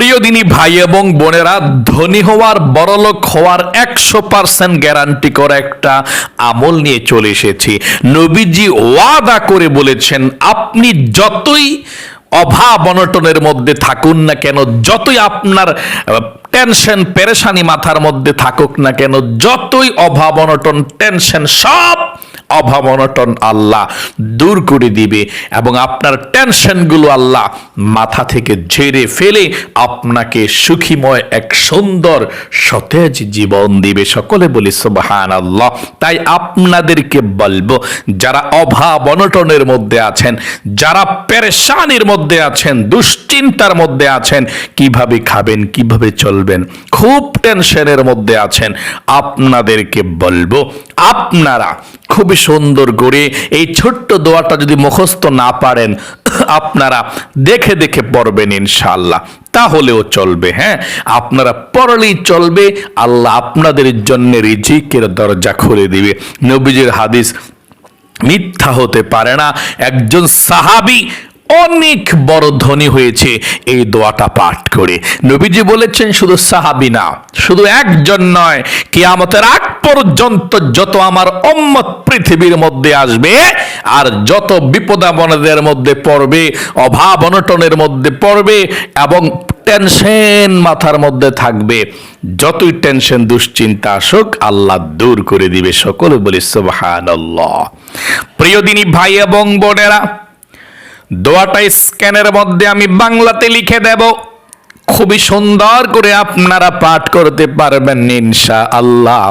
প্রিয় ভাই এবং বোনেরা ধনী হওয়ার, বড়লোক হওয়ার একশো পার্সেন্ট গ্যারান্টি করা একটা আমল নিয়ে চলে এসেছি। নবীজি ওয়াদা করে বলেছেন, আপনি যতই অভাব অনটনের মধ্যে থাকুন না কেন, যতই আপনার টেনশন পেরেশানি মাথার মধ্যে থাকুক না কেন, যতই অভাব অনটন টেনশন সব অভাব অনটন আল্লাহ দূর করে দিবে এবং আপনার টেনশনগুলো আল্লাহ মাথা থেকে ঝেড়ে ফেলে আপনাকে সুখীময় এক সুন্দর সতেজ জীবন দিবে। সকলে বলি সুবহান আল্লাহ তাই আপনাদেরকে বলব, যারা অভাব অনটনের মধ্যে আছেন, যারা পেরেশানির মধ্যে আছেন, দুশ্চিন্তার মধ্যে আছেন, কীভাবে খাবেন, কীভাবে চলবেন, খুব টেনশনের মধ্যে আছেন, আপনাদেরকে বলব আপনারা খুবই সুন্দর করে এই ছোট্ট দোয়াটা যদি মুখস্থ না পারেন, আপনারা দেখে দেখে পড়বেন ইনশাআল্লাহ। তাহলেও চলবে হ্যাঁ? আপনারা পড়লেই চলবে, আল্লাহ আপনাদের জন্য রিজিকের দরজা খুলে দিবে। নবীজির হাদিস মিথ্যা হতে পারে না। একজন সাহাবি অনেক বড় ধনী হয়েছে, এই দোয়াটা পাঠ করে। নবীজি বলেছেন, শুধু সাহাবি না, শুধু একজন নয়, কিয়ামতের আগ পর্যন্ত যত আমার অম্মত পৃথিবীর মধ্যে আসবে, আর যত বিপদাবনদের মধ্যে পড়বে, অভাব অনটনের মধ্যে পড়বে এবং টেনশন মাথার মধ্যে থাকবে, যতই টেনশন দুশ্চিন্তা আসুক, আল্লাহ দূর করে দিবে সকলে বলি, সুবহানাল্লাহ। প্রিয় দিনী ভাই এবং বোনেরা, দোয়াটা স্ক্যানের মধ্যে আমি বাংলাতে লিখে দেব। খুবই সুন্দর করে আপনারা পাঠ করতে পারবেন ইনশা আল্লাহ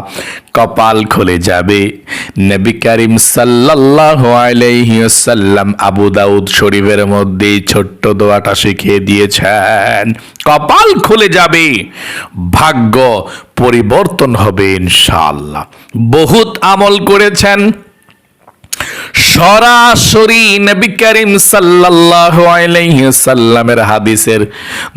কপাল খুলে যাবে। নবী করিম সাল্লাল্লাহু আলাইহি ওয়াসাল্লাম আবু দাউদ শরীফের মধ্যে ছোট্ট দোয়াটা শিখিয়ে দিয়েছেন। কপাল খুলে যাবে। ভাগ্য পরিবর্তন হবে ইনশাআল্লাহ। বহুত আমল করেছেন। সরাসরি নবী করিম সাল্লামের হাদিসের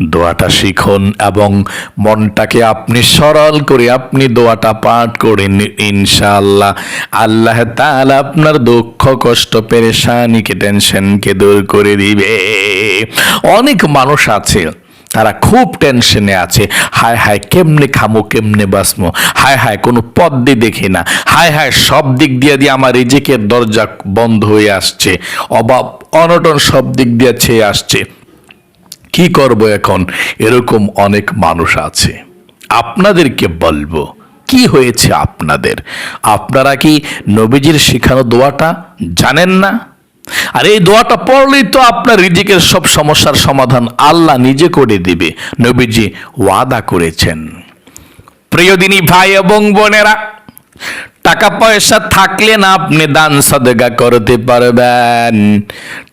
দোয়াটা শিখুন এবং মনটাকে আপনি সরল করে আপনি দোয়াটা পাঠ করেন ইনশাআল্লাহ। আল্লাহ তাআলা আপনার দুঃখ, কষ্ট, পেরেশানিকে, টেনশনকে দূর করে দিবে। অনেক মানুষ আছে তারা খুব টেনশনে আছে। হায় হায় কেমনে খামো, কেমনে বাসমো হায় হায় কোনো পদ্মে দেখি না। হায় হায় সব দিক দিয়ে দিয়ে আমার রিজিকের দরজা বন্ধ হয়ে আসছে। অভাব, অনটন সব দিক দিয়ে ছেয়ে আসছে। কি করব এখন? এরকম অনেক মানুষ আছে। আপনাদেরকে বলব, কি হয়েছে আপনাদের? আপনারা কি নবীজির শিখানো দোয়াটা জানেন না? আর এই দোয়াটা পড়লেই তো আপনার রিজিকের সব সমস্যার সমাধান আল্লাহ নিজে করে দিবে। নবীজি ওয়াদা করেছেন। প্রিয় দিনী ভাই এবং বোনেরা টাকা পয়সা থাকলে না আপনি দান সদগা করতে পারবেন।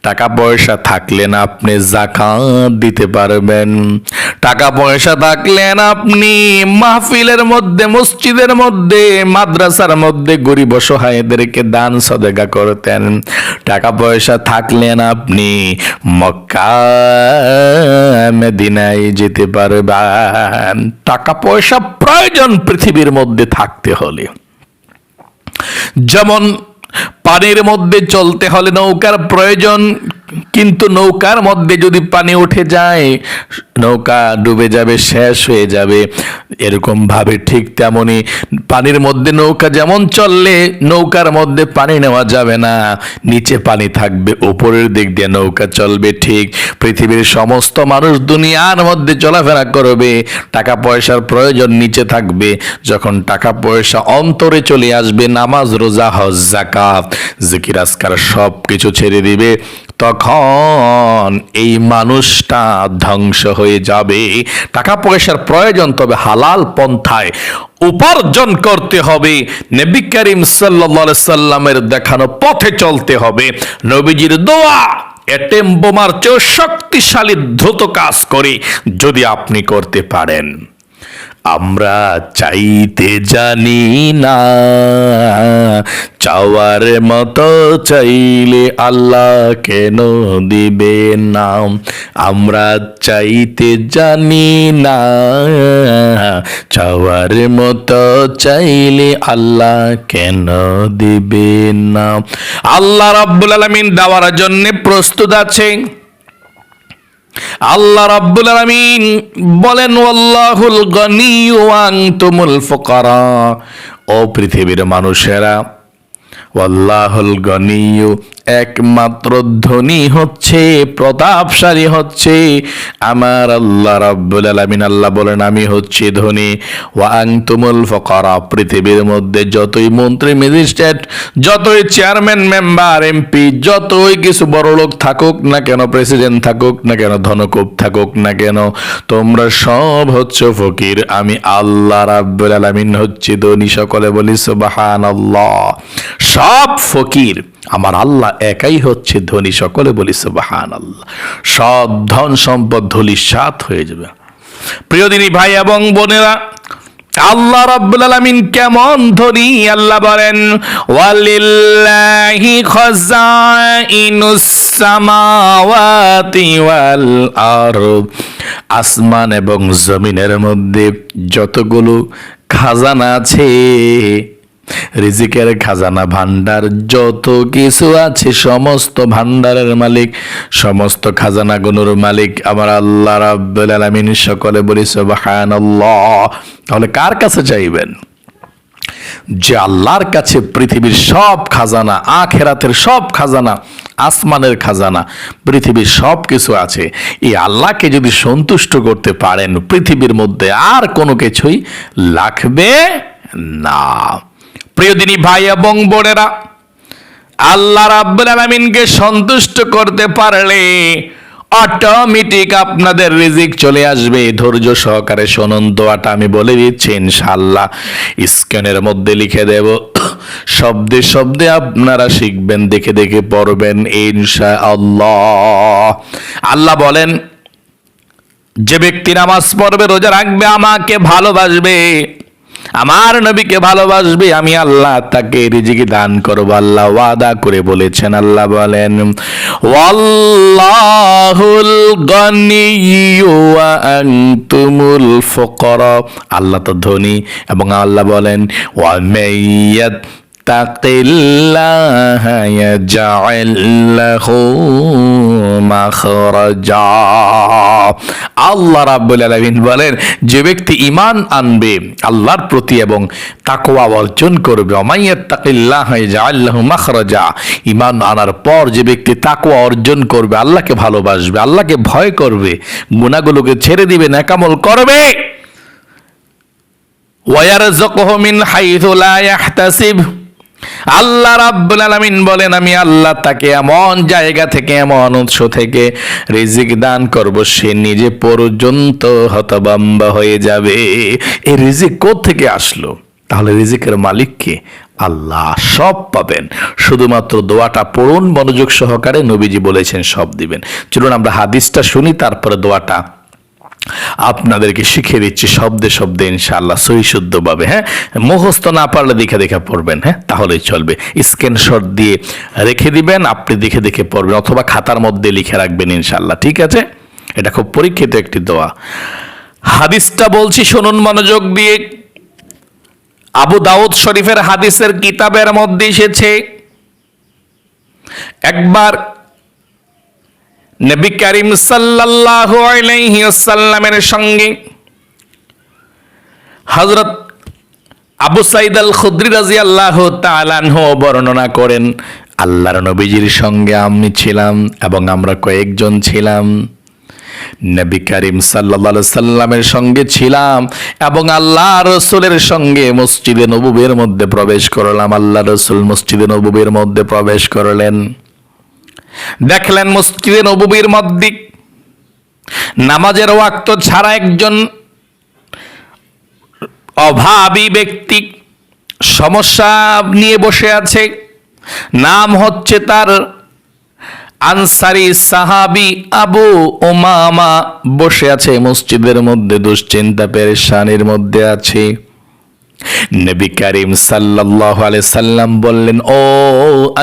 টাকা পয়সা থাকলে না আপনি জাকাত দিতে পারবেন। টাকা পয়সা থাকলে না আপনি মাহফিলের মধ্যে, মসজিদের মধ্যে, মাদ্রাসার মধ্যে গরিব অসহায়দেরকে দান সদগা করতেন। টাকা পয়সা থাকলে না আপনি মক্কা, মেদিনায় যেতে পারবেন। টাকা পয়সা প্রয়োজন পৃথিবীর মধ্যে থাকতে হলে। যেমন পানির মধ্যে চলতে হলে নৌকার প্রয়োজন। কিন্তু নৌকার মধ্যে যদি পানি উঠে যায়, নৌকা ডুবে যাবে, শেষ হয়ে যাবে। এরকম ভাবে ঠিক তেমনি পানির মধ্যে নৌকা যেমন চললে, নৌকার মধ্যে পানি নেওয়া যাবে না। নিচে পানি থাকবে উপরের দিক দিয়ে নৌকা চলবে ঠিক। পৃথিবীর সমস্ত মানুষ দুনিয়ার মধ্যে চলাফেরা করবে, টাকা পয়সার প্রয়োজন নিচে থাকবে। যখন টাকা পয়সা অন্তরে চলে আসবে, নামাজ, রোজা, হজ জাকাত জিকির আসকার সব কিছু ছেড়ে দিবে, তখন এই মানুষটা ধ্বংস হয়ে যাবে। টাকা পয়সার প্রয়োজন তবে হালাল পন্থায় উপার্জন করতে হবে। নবী করিম সাল্লা সাল্লামের দেখানো পথে চলতে হবে। নবীজির দোয়া এটেম বোমার চেয়েও শক্তিশালী, দ্রুত কাজ করে যদি আপনি করতে পারেন। আমরা চাইতে জানি না। চাওয়ার মতো চাইলে আল্লাহ কেন দিবে না? আমরা চাইতে জানি না। চাওয়ার মতো চাইলে আল্লাহ কেন দিবে না? আল্লাহ রাব্বুল আলামিন দেওয়ার জন্য প্রস্তুত আছে আল্লাহ রাব্বুল আলামিন বলেন ওয়াল্লাহুল গনী আনতুমুল ফুকারা। ও পৃথিবীর মানুষেরা ওয়াল্লাহুল গনিয়্যু একমাত্র ধনী হচ্ছে, প্রতাপশালী হচ্ছে। আমার আল্লাহ রাব্বুল আলামিন, আল্লাহ বলেন, আমি হচ্ছি ধনী। ওয়া আনতুমুল ফুকারা, পৃথিবীর মধ্যে যতই মন্ত্রী, ম্যাজিস্ট্রেট, যতই চেয়ারম্যান, মেম্বার, এমপি, যতই কিছু বড় লোক থাকুক না কেন, প্রেসিডেন্ট থাকুক না কেন ধনকুব থাকুক না কেন, তোমরা সব হচ্ছে ফকির। আমি আল্লাহ রাব্বুল আলামিন হচ্ছি ধনী। সকলে বলি, সুবহানাল্লাহ। সব ফকির। আমার আল্লাহ একাই হচ্ছে ধনী সকলে বলি সুবহানাল্লাহ। সব ধন সম্পদ ধুলিসাৎ হয়ে যাবে। প্রিয় দিনী ভাই এবং বোনেরা, আল্লাহ রাব্বুল আলামিন কেমন ধনী আল্লাহ বলেন, ওয়ালিল্লাহি খাযাইনুস সামাওয়াতি ওয়াল আরদ। আসমান এবং জমিনের মধ্যে যতগুলো খাজানা আছে রিজিকের খাজানা ভান্ডার যত কিছু আছে, সমস্ত ভান্ডারের মালিক, সমস্ত খাজানাগুলোর মালিক আমার আল্লাহ রাব্বুল আলামিন সকলে বলি তাহলে কার কাছে চাইবেন? যে আল্লাহর কাছে পৃথিবীর সব খাজানা, আখেরাতের সব খাজানা, আসমানের খাজানা, পৃথিবীর সব কিছু আছে। এই আল্লাহকে যদি সন্তুষ্ট করতে পারেন, পৃথিবীর মধ্যে আর কোনো কিছুই লাগবে না। প্রিয় দিনী ভাই এবং বোনেরা, আল্লাহ রাব্বুল আলামিনকে সন্তুষ্ট করতে পারলে অটোমেটিক আপনাদের রিজিক চলে আসবে। ধৈর্য সহকারে শুনুন দোয়াটা আমি বলে দিচ্ছি, ইনশাআল্লাহ। স্ক্যানের মধ্যে লিখে দেব, শব্দে শব্দে আপনারা শিখবেন, দেখে দেখে পড়বেন ইনশা আল্লাহ আল্লাহ বলেন, যে ব্যক্তি নামাজ পড়বে, রোজা রাখবে, আমাকে ভালোবাসবে। আমার নবীকে ভালোবাসবে, আমি আল্লাহ তাকে রিজিকি দান করব। আল্লাহ ওয়াদা করে বলেছেন, আল্লাহ বলেন, ওয়াল্লাহুল গনিয়্যু ওয়া আনতুমুল ফুকারা। আল্লাহ তো ধনী এবং আল্লাহ বলেন, ওয়া মাইয়াত তাকিল্লাহ ইয়াজআল লাহু মাখরাজা আল্লাহ রাব্বুল আলামিন বলেন, যে ব্যক্তি ঈমান আনবে, আল্লাহর প্রতি এবং তাকওয়া অর্জন করবে অমাইয়াত্তাকিল্লাহ ইয়াজআল লাহু মাখরাজা। ঈমান আনার পর যে ব্যক্তি তাকওয়া অর্জন করবে, আল্লাহকে ভালোবাসবে, আল্লাহকে ভয় করবে, গুনাহগুলোকে ছেড়ে দিবে নেকামল করবে। ওয়ারযুকহু মিন হাইথু লা ইয়াহতাসিব। আল্লাহ রাব্বুল আলামিন বলেন, আমি আল্লাহ তাকে এমন জায়গা থেকে, এমন উৎস থেকে রিজিক দান করব, সে নিজে পর্যন্ত হতবাম্বা হয়ে যাবে। এই রিজিক থেকে আসলো? তাহলে রিজিকের মালিক কে? আল্লাহ। সব পাবেন। শুধুমাত্র দোয়াটা পড়ুন, মনোযোগ সহকারে নবীজি বলেছেন, সব দিবেন। চলুন আমরা হাদিসটা শুনি, তারপরে দোয়াটা আপনাদেরকে শিখিয়ে দিচ্ছি শব্দে শব্দে ইনশাআল্লাহ সহি শুদ্ধভাবে হ্যাঁ? মুখস্থ না পারলে দেখে দেখে পড়বেন হ্যাঁ? তাহলেই চলবে। স্ক্রিনশট দিয়ে রেখে দিবেন, আপনি দেখে দেখে পড়বেন, অথবা খাতার মধ্যে লিখে রাখবেন ইনশাআল্লাহ, ঠিক আছে? এটা খুব পরীক্ষিত একটি দোয়া। হাদিসটা বলছি, শুনুন মনোযোগ দিয়ে। আবু দাউদ শরীফের হাদিসের কিতাবের মধ্যে এসেছে, একবার নবী করিম সাল্লাল্লাহু আলাইহি ওয়াসাল্লামের সঙ্গে হযরত আবু সাইদ আল খুদরি রাদিয়াল্লাহু তাআলা আনহু বর্ণনা করেন, আল্লাহর নবীজির সঙ্গে আমি ছিলাম এবং আমরা কয়েকজন ছিলাম। নবী করিম সাল্লাল্লাহু সাল্লামের সঙ্গে ছিলাম এবং আল্লাহ রসুলের সঙ্গে মসজিদে নবুবের মধ্যে প্রবেশ করলাম। আল্লাহ রসুল মসজিদে নবুবের মধ্যে প্রবেশ করলেন। দেখলেন মসজিদে নবুবির মধ্যে নামাজের ওয়াক্ত ছাড়া একজন অভাবী ব্যক্তি সমস্যা নিয়ে বসে আছে। নাম হচ্ছে তার আনসারি সাহাবি আবু ওমামা বসে আছে মসজিদের মধ্যে, দুশ্চিন্তা, পেরেশানির মধ্যে আছে। নবী করিম সাল্লাল্লাহু আলাইহি সাল্লাম বললেন, ও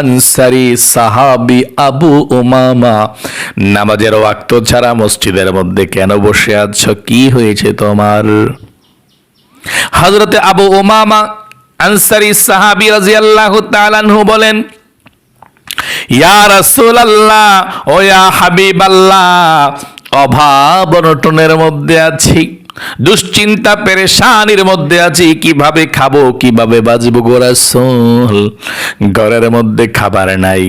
আনসারি সাহাবি আবু উমামা, নামাজের ওয়াক্ত ছাড়া মসজিদের মধ্যে কেন বসে আছো? কি হয়েছে তোমার? হযরতে আবু উমামা আনসারি সাহাবি রাদিয়াল্লাহু তাআলা আনহু বলেন, ইয়া রাসূলুল্লাহ, ও ইয়া হাবিবাল্লাহ, অভাব অনটনের মধ্যে আছি দুশ্চিন্তা, পেরেশানির মধ্যে আছি, কীভাবে খাব, কীভাবে বাঁচবো গোরাসল ঘরের মধ্যে খাবার নাই,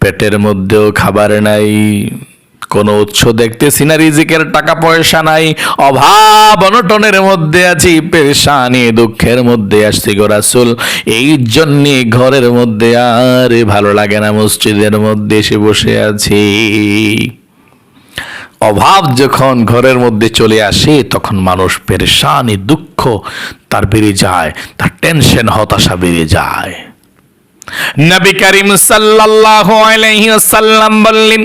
পেটের মধ্যেও খাবার নাই, কোনো উৎস দেখতেছি না, রিজিকের টাকা পয়সা নাই, অভাব অনটনের মধ্যে আছি, পেরেশানি, দুঃখের মধ্যে আসছি গোরাসুল এই জন্যে ঘরের মধ্যে আর ভালো লাগে না, মসজিদের মধ্যে এসে বসে আছি। অভাব যখন ঘরের মধ্যে চলে আসে, তখন মানুষ পেরেশানি, দুঃখ তার বেড়ে যায়, তার টেনশন হতাশা বেড়ে যায়। নবী করিম সাল্লাল্লাহু আলাইহি ওয়াসাল্লাম বললেন,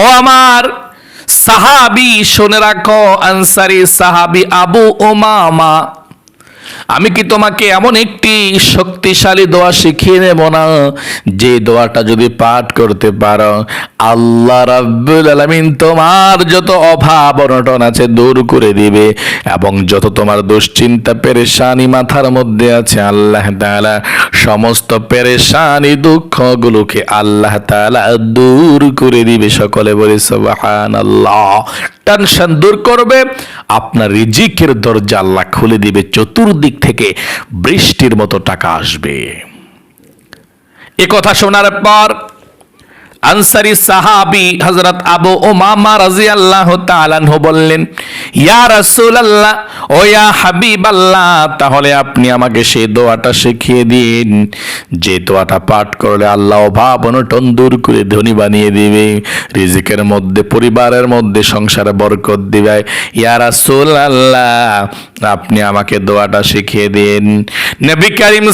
ও আমার সাহাবি, শুনে রাখো, আনসারি সাহাবি আবু ওমামা আমি কি তোমাকে এমন একটি শক্তিশালী দোয়া শিখিয়ে নেব না? যে দোয়াটা যদি পাঠ করতে পারো, আল্লাহ রাব্বুল আলামিন তোমার যত অভাব অনটন আছে দূর করে দিবে এবং যত তোমার দুশ্চিন্তা, পেরেশানি মাথার মধ্যে আছে, আল্লাহ তাআলা সমস্ত পেরেশানি, দুঃখগুলোকে আল্লাহ তাআলা দূর করে দিবে। সকলে বলে, সুবহানাল্লাহ। টেনশন দূর করবে। আপনার রিজিকের দরজা আল্লাহ খুলে দিবে। চতুর্দিক থেকে বৃষ্টির মতো টাকা আসবে। এ কথা শোনার পর আনসারি সাহাবি হযরত আবু ওমামা রাদিয়াল্লাহু তাআলা আনহু বললেন, ইয়া রাসূলুল্লাহ, ও ইয়া হাবিবাল্লাহ, তাহলে আপনি আমাকে সেই দোয়াটা শিখিয়ে দিন। যে দোয়াটা পাঠ করলে আল্লাহ অভাব অনটন দূর করে ধনী বানিয়ে দিবে, রিজিকের মধ্যে, পরিবারের মধ্যে সংসারে বরকত দিবে। ইয়া রাসূলুল্লাহ, আপনি আমাকে দোয়াটা শিখিয়ে দিন। নবী করিম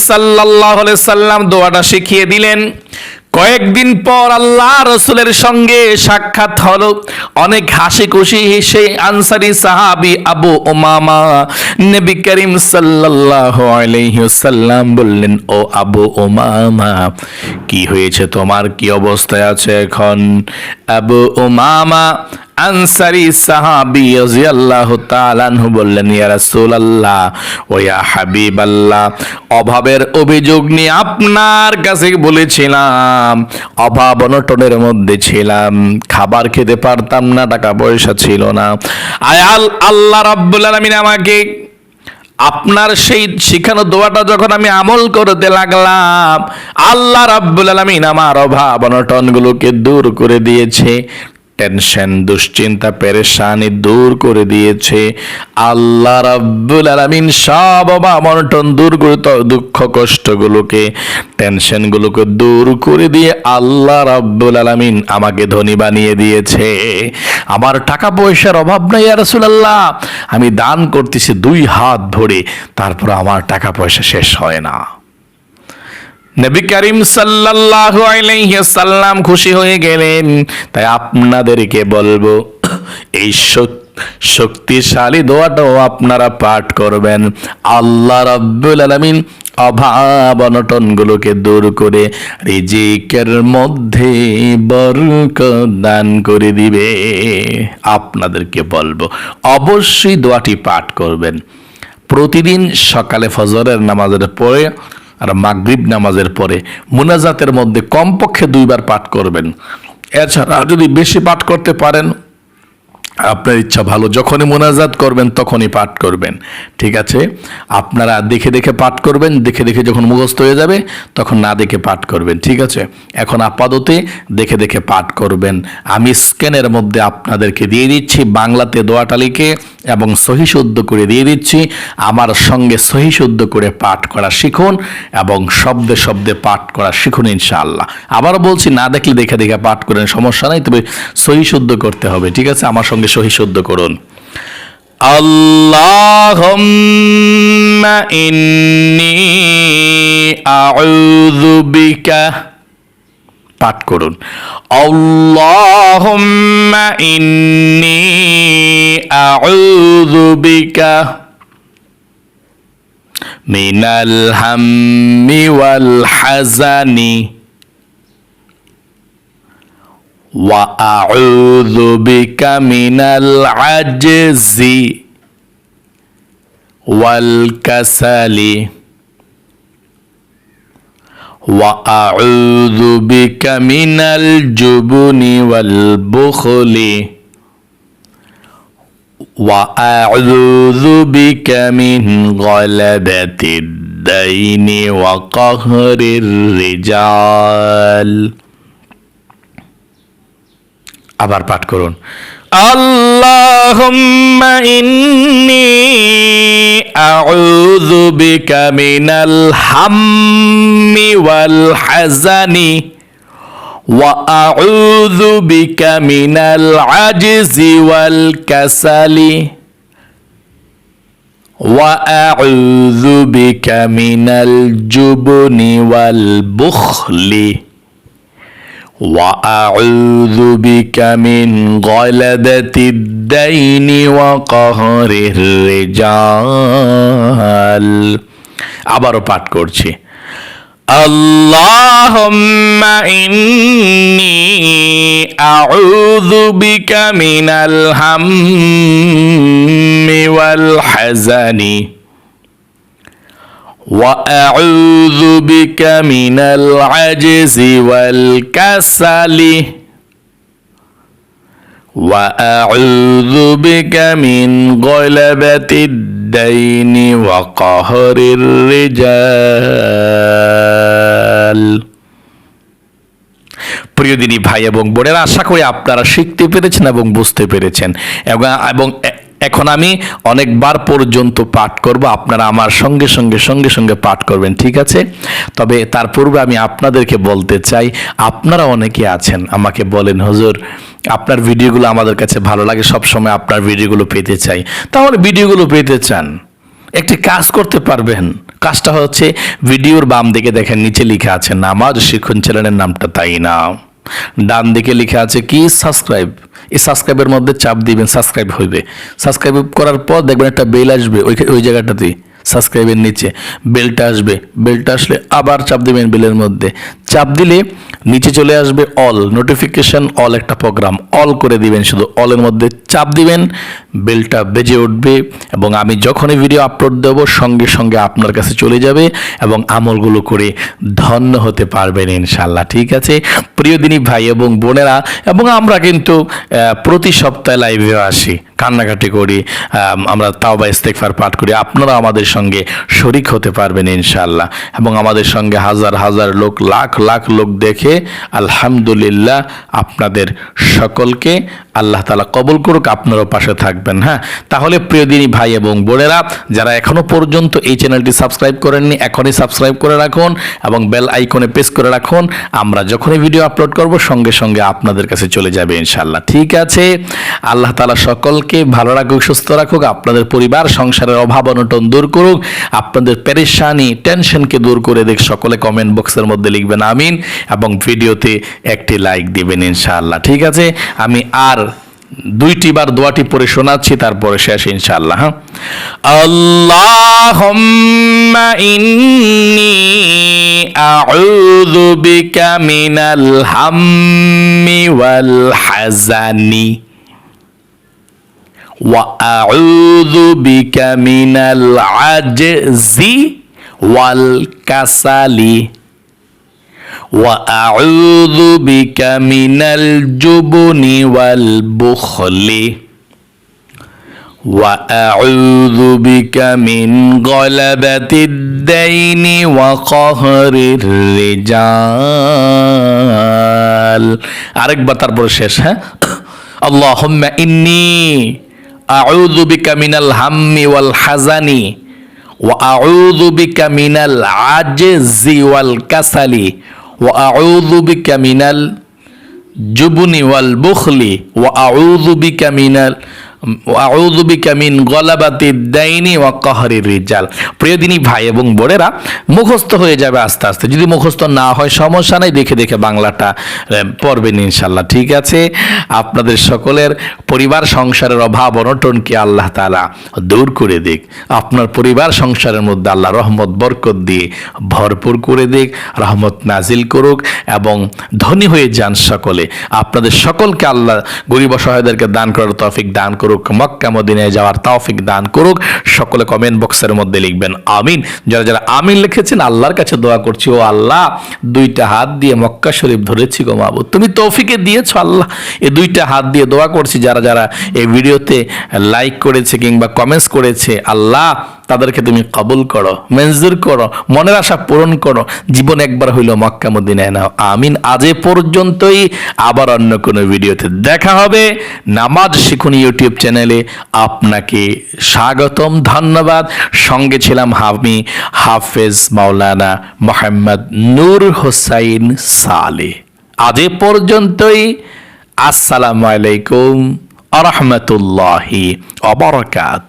আলাইহি সাল্লাম দোয়াটা শিখিয়ে দিলেন কয়েকদিন পর আল্লাহ রসুলের সঙ্গে সাক্ষাৎ হলো। অনেক হাসি খুশি সেই আনসারি সাহাবি আবু ওমামা নবী করিম সাল্লাম বললেন, ও আবু ওমামা কি হয়েছে? তোমার কি অবস্থায় আছে এখন? আবু ওমামা আনসারি সাহাবি রাদিয়াল্লাহু তাআলা আনহু বললেন, ইয়া রাসূলুল্লাহ, ও ইয়া হাবিবাল্লাহ, অভাবের অভিযোগ নিয়ে আপনার কাছে বলেছিলাম, অভাব অনটনের মধ্যে ছিলাম, খাবার খেতে পারতাম না, টাকা পয়সা ছিল না। আয়াল, আল্লাহ রাব্বুল আলামিন আমাকে আপনার সেই শিখানো দোয়াটা যখন আমি আমল করতে লাগলাম, আল্লাহ রাব্বুল আলামিন আমার অভাব অনটনগুলোকে দূর করে দিয়েছে। টেনশন, দুশ্চিন্তা, পেরেশানি দূর করে দিয়েছে। আল্লাহ রাব্বুল আলামিন সব অভাব অনটন দূর করে দুঃখ কষ্টগুলোকে, টেনশনগুলোকে দূর করে দিয়ে আল্লাহ রাব্বুল আলামিন আমাকে ধনী বানিয়ে দিয়েছে। আমার টাকা পয়সার অভাব নাই রাসূলুল্লাহ। আমি দান করতেছি দুই হাত ভরে তারপর আমার টাকা পয়সা শেষ হয় না। নবী করিম সাল্লাল্লাহু আলাইহি সাল্লাম খুশি হয়ে গেলেন। তাই আপনাদেরকে বলব, এই শক- শক্তিশালী দোয়াটাও আপনারা পাঠ করবেন। আল্লাহ রাব্বুল আলামিন অভাব অনটনগুলোকে দূর করে রিজিকের মধ্যে বরকত দান করে দিবে। আপনাদেরকে বলব, অবশ্যই দোয়াটি পাঠ করবেন। প্রতিদিন সকালে ফজরের নামাজের পরে আর মাগরিব নামাজের পরে মুনাজাতের মধ্যে কমপক্ষে দুইবার পাঠ করবেন। এছাড়া যদি বেশি পাঠ করতে পারেন আপনার ইচ্ছা ভালো, যখনই মোনাজাত করবেন তখনই পাঠ করবেন, ঠিক আছে? আপনারা দেখে দেখে পাঠ করবেন, দেখে দেখে যখন মুখস্থ হয়ে যাবে, তখন না দেখে পাঠ করবেন, ঠিক আছে? এখন আপাততে দেখে দেখে পাঠ করবেন। আমি স্ক্যানের মধ্যে আপনাদেরকে দিয়ে দিচ্ছি, বাংলাতে দোয়াটা লিখে এবং সহি শুদ্ধ করে দিয়ে দিচ্ছি। আমার সঙ্গে সহি শুদ্ধ করে পাঠ করা শিখুন এবং শব্দে শব্দে পাঠ করা শিখুন ইনশাআল্লাহ। আবারও বলছি, না দেখলে দেখে দেখে পাঠ করেন, সমস্যা নাই, তবে সহি শুদ্ধ করতে হবে, ঠিক আছে? আমার সঙ্গে সহি শুদ্ধ করুন আউযু বিকা। পাঠ করুন। আল্লাহুম্মা ইন্নী আউযু বিকা। মিনাল হাম্মি ওয়াল হাজানি وأعوذ بك من العجز والكسل وأعوذ بك من الجبن والبخل وأعوذ بك من غلبة الدين وقهر الرجال আবার পাঠ করুন اللهم إني أعوذ بك من الهم والحزن وأعوذ بك من العجز والكسل وأعوذ بك من الجبن والبخل وأعوذ بك من غلبة الدين وقهر الرجال আবারও পাঠ করছি اللهم إني أعوذ بك من الهم والحزن وأعوذ بك من العجز والكسل وأعوذ بك من غلبة الدين وقهر الرجال প্রিয় দিনী ভাই এবং বোনেরা আশা করি আপনারা শিখতে পেরেছেন এবং বুঝতে পেরেছেন এবং এবং এ- এখন আমি অনেকবার পর্যন্ত পাঠ করব, আপনারা আমার সঙ্গে সঙ্গে সঙ্গে সঙ্গে পাঠ করবেন, ঠিক আছে? তবে তার পূর্বে আমি আপনাদেরকে বলতে চাই, আপনারা অনেকে আছেন, আমাকে বলেন, হুজুর, আপনার ভিডিওগুলো আমাদের কাছে ভালো লাগে সব সময় আপনার ভিডিওগুলো পেতে চাই। তাহলে ভিডিওগুলো পেতে চান, একটি কাজ করতে পারবেন। কাজটা হচ্ছে, ভিডিওর বাম দিকে দেখেন, নিচে লেখা আছে, নামাজ শিক্ষণ চ্যানেলের নামটা তাই না ডান দিকে লেখা আছে, কি সাবস্ক্রাইব? এই সাবস্ক্রাইবের মধ্যে চাপ দিবেন সাবস্ক্রাইব হইবে। সাবস্ক্রাইব করার পর দেখবেন একটা বেল আসবে, ওই ওই জায়গাটাতেই সাবস্ক্রাইবের নিচে। বেলটা আসবে বেলটা আসলে আবার চাপ দিবেন বেলের মধ্যে। চাপ দিলে নিচে চলে আসবে অল নোটিফিকেশন অল একটা প্রোগ্রাম অল করে দিবেন, শুধু অলের মধ্যে চাপ দিবেন বেলটা বেজে উঠবে এবং আমি যখনই ভিডিও আপলোড দেব, সঙ্গে সঙ্গে আপনার কাছে চলে যাবে এবং আমলগুলো করে ধন্য হতে পারবেন ইনশাল্লাহ ঠিক আছে? প্রিয় দিনী ভাই এবং বোনেরা, এবং আমরা কিন্তু প্রতি সপ্তাহে লাইভে আসি, কান্নাকাটি করি আমরা তাও বা ইস্তেকফার পাঠ করি আপনারা আমাদের সঙ্গে শরিক হতে পারবেন ইনশাল্লাহ এবং আমাদের সঙ্গে হাজার হাজার লোক লাখ লাখ লোক দেখে আলহামদুলিল্লাহ আপনাদের সকলকে আল্লাহ তালা কবল করুক, আপনারও পাশে থাকবেন হ্যাঁ? তাহলে প্রিয় দিনী ভাই এবং বোনেরা, যারা এখনও পর্যন্ত এই চ্যানেলটি সাবস্ক্রাইব করেননি, এখনই সাবস্ক্রাইব করে রাখুন এবং বেল আইকনে প্রেস করে রাখুন। আমরা যখনই ভিডিও আপলোড করব, সঙ্গে সঙ্গে আপনাদের কাছে চলে যাবে ইনশাল্লাহ ঠিক আছে? আল্লাহ তালা সকলকে ভালো রাখুক, সুস্থ রাখুক, আপনাদের পরিবার, সংসারের অভাব, অনটন দূর করুক। আপনাদের পেরেশানি, টেনশনকে দূর করে দেখ, সকলে কমেন্ট বক্সের মধ্যে লিখবেন আমিন, এবং ভিডিওতে একটি লাইক দেবেন ইনশাআল্লাহ। ঠিক আছে? আমি আর দুইটি বার দোয়াটি পরে শোনাচ্ছি, তারপরে শেষ ইনশাআল্লাহ হ্যাঁ? আল্লাহুম্মা ইন্নি আউযু বিকা মিনাল হাম্মি ওয়াল হাজানি ওয়া আউযু বিকা মিনাল আজজি وأعوذ بك من الجبن والبخل وأعوذ بك من غلبة الدين وقهر الرجال আরেকবার তারপর শেষ হ্যাঁ اللهم إني أعوذ بك من الهم والحزن وأعوذ بك من العجز والكسل وأعوذ بك من الجبن والبخل وأعوذ بك من আউজুবিকামিন গলাবাতি দাইনি ওয়া কাহরির রিজাল। প্রিয় ভাই এবং বোনেরা, মুখস্থ হয়ে যাবে আস্তে আস্তে। যদি মুখস্থ না হয়, সমস্যা নেই, দেখে দেখে বাংলাটা পড়বেন ইনশাল্লাহ ঠিক আছে? আপনাদের সকলের পরিবার সংসারের অভাব অনটনকে আল্লাহ তালা দূর করে দিক। আপনার পরিবার সংসারের মধ্যে আল্লাহ রহমত, বরকত দিয়ে ভরপুর করে দিক, রহমত নাজিল করুক এবং ধনী হয়ে যান সকলে। আপনাদের সকলকে আল্লাহ গরিব অসহায়দেরকে দান করার তফিক দান করুক। করুক, মক্কা মদিনায় যাওয়ার তাওফিক দান করুক। সকলে কমেন্ট বক্সের মধ্যে লিখবেন, আমিন। যারা যারা আমিন লিখেছেন, আল্লাহর কাছে দোয়া করছি, ও আল্লাহ, দুইটা হাত দিয়ে মক্কা শরীফ ধরেছি গো মাহবুব। তুমি তৌফিকে দিয়েছ, আল্লাহ। এই দুইটা হাত দিয়ে দোয়া করছি, যারা যারা এই ভিডিওতে লাইক করেছে কিংবা কমেন্টস করেছে, আল্লাহ তাদেরকে তুমি কবুল করো, মঞ্জুর করো, মনের আশা পূরণ করো। জীবন একবার হইল মক্কা, মদিনায় নাও। আমিন। আজ পর্যন্তই। আবার অন্য কোনো ভিডিওতে দেখা হবে। নামাজ শিখুন ইউটিউব চ্যানেলে। আপনাকে স্বাগতম, ধন্যবাদ। সঙ্গে ছিলাম হামি হাফেজ মাওলানা মোহাম্মদ নূর হোসাইন সালে। আজ পর্যন্তই। আসসালামু আলাইকুম আ রহমতুল্লাহি অবরকাত